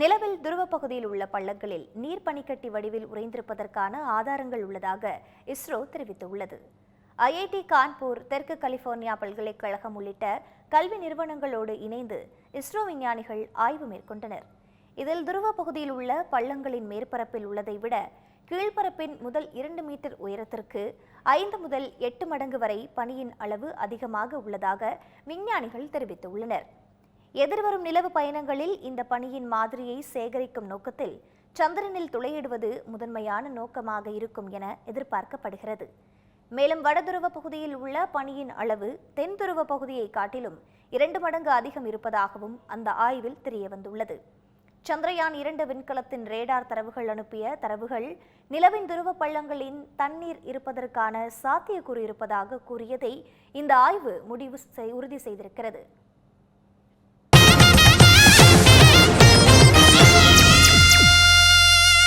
நிலவில் துருவ பகுதியில் உள்ள பள்ளங்களில் நீர் பனிக்கட்டி வடிவில் உறைந்திருப்பதற்கான ஆதாரங்கள் உள்ளதாக இஸ்ரோ தெரிவித்துள்ளது. ஐஐடி கான்பூர் தெற்கு கலிபோர்னியா பல்கலைக்கழகம் உள்ளிட்ட கல்வி நிறுவனங்களோடு இணைந்து இஸ்ரோ விஞ்ஞானிகள் ஆய்வு மேற்கொண்டனர். இதில் துருவ பகுதியில் உள்ள பள்ளங்களின் மேற்பரப்பில் உள்ளதை விட கீழ்ப்பரப்பின் முதல் இரண்டு மீட்டர் உயரத்திற்கு ஐந்து முதல் எட்டு மடங்கு வரை பனியின் அளவு அதிகமாக உள்ளதாக விஞ்ஞானிகள் தெரிவித்துள்ளனர். எதிர்வரும் நிலவு பயணங்களில் இந்த பனியின் மாதிரியை சேகரிக்கும் நோக்கத்தில் சந்திரனில் துளையிடுவது முதன்மையான நோக்கமாக இருக்கும் என எதிர்பார்க்கப்படுகிறது. மேலும் வடதுருவ பகுதியில் உள்ள பனியின் அளவு தென் துருவ பகுதியை காட்டிலும் இரண்டு மடங்கு அதிகம் இருப்பதாகவும் அந்த ஆய்வில் தெரியவந்துள்ளது. சந்திரயான் இரண்டு விண்கலத்தின் ரேடார் தரவுகள் அனுப்பிய தரவுகள் நிலவின் துருவ பள்ளங்களின் தண்ணீர் இருப்பதற்கான சாத்தியக்கூறு இருப்பதாக கூறியதை இந்த ஆய்வு முடிவு செய்- உறுதி செய்திருக்கிறது.